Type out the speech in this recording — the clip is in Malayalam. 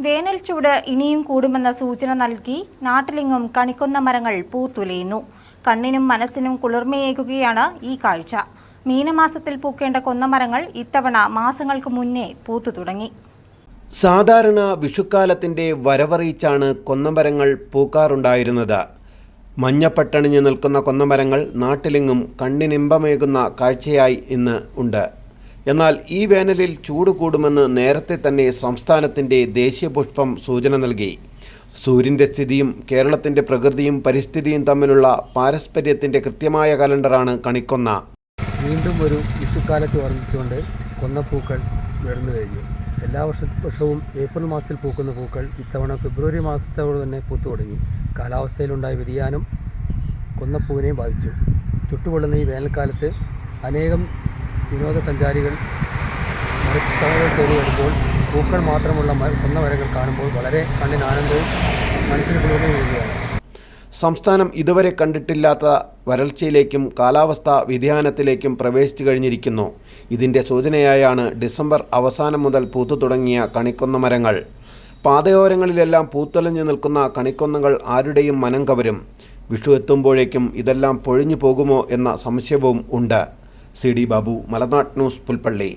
വേനൽ ചൂട് ഇനിയും കൂടുമെന്ന സൂചന നൽകി നാട്ടിലെങ്ങും കണിക്കൊന്ന മരങ്ങൾ പൂത്തുലയുന്നു. കണ്ണിനും മനസ്സിനും കുളിർമയേകുകയാണ് ഈ കാഴ്ച. മീനമാസത്തിൽ പൂക്കേണ്ട കൊന്നമരങ്ങൾ ഇത്തവണ മാസങ്ങൾക്ക് മുന്നേ പൂത്തു തുടങ്ങി. സാധാരണ വിഷുക്കാലത്തിന്റെ വരവറിയിച്ചാണ് കൊന്നമരങ്ങൾ പൂക്കാറുണ്ടായിരുന്നത്. മഞ്ഞപ്പട്ടണിഞ്ഞ് നിൽക്കുന്ന കൊന്നമരങ്ങൾ നാട്ടിലെങ്ങും കണ്ണിനിമ്പമേകുന്ന കാഴ്ചയായി ഇന്ന് ഉണ്ട്. എന്നാൽ ഈ വേനലിൽ ചൂട് കൂടുമെന്ന് നേരത്തെ തന്നെ സംസ്ഥാനത്തിന്റെ ദേശീയ പുഷ്പം സൂചന നൽകി. സൂര്യന്റെ സ്ഥിതിയും കേരളത്തിന്റെ പ്രകൃതിയും പരിസ്ഥിതിയും തമ്മിലുള്ള പാരസ്പര്യത്തിന്റെ കൃത്യമായ കലണ്ടറാണ് കണിക്കൊന്ന. വീണ്ടും ഒരു വിഷുക്കാലത്ത് ഓർമ്മിച്ചുകൊണ്ട് കൊന്നപ്പൂക്കൾ ഉയർന്നു കഴിഞ്ഞു. എല്ലാ വർഷ വർഷവും ഏപ്രിൽ മാസത്തിൽ പൂക്കുന്ന പൂക്കൾ ഇത്തവണ ഫെബ്രുവരി മാസത്തോട് തന്നെ പൂത്തു തുടങ്ങി. കാലാവസ്ഥയിലുണ്ടായ വ്യതിയാനം കൊന്നപ്പൂവിനെയും ബാധിച്ചു. ചുട്ടുപൊള്ളുന്ന ഈ വേനൽക്കാലത്ത് അനേകം വിനോദസഞ്ചാരികൾ മരത്തവകൾ തേടി വരുമ്പോൾ പൂക്കൾ മാത്രമുള്ള മ- വരകൾ കാണുമ്പോൾ വളരെ കണ്ണിന് ആനന്ദവും മനസ്സിന് കുളിർമയും സംസ്ഥാനം ഇതുവരെ കണ്ടിട്ടില്ലാത്ത വരൾച്ചയിലേക്കും കാലാവസ്ഥാ വ്യതിയാനത്തിലേക്കും പ്രവേശിച്ചു കഴിഞ്ഞിരിക്കുന്നു. ഇതിന്റെ സൂചനയായാണ് ഡിസംബർ അവസാനം മുതൽ പൂത്തു തുടങ്ങിയ കണിക്കൊന്ന മരങ്ങൾ. പാതയോരങ്ങളിലെല്ലാം പൂത്തൊലഞ്ഞു നിൽക്കുന്ന കണിക്കൊന്നകൾ ആരുടെയും മനം കവരും. വിഷു എത്തുമ്പോഴേക്കും ഇതെല്ലാം പൊഴിഞ്ഞു പോകുമോ എന്ന സംശയവും ഉണ്ട്. C D Babu Malanad news Pulpally.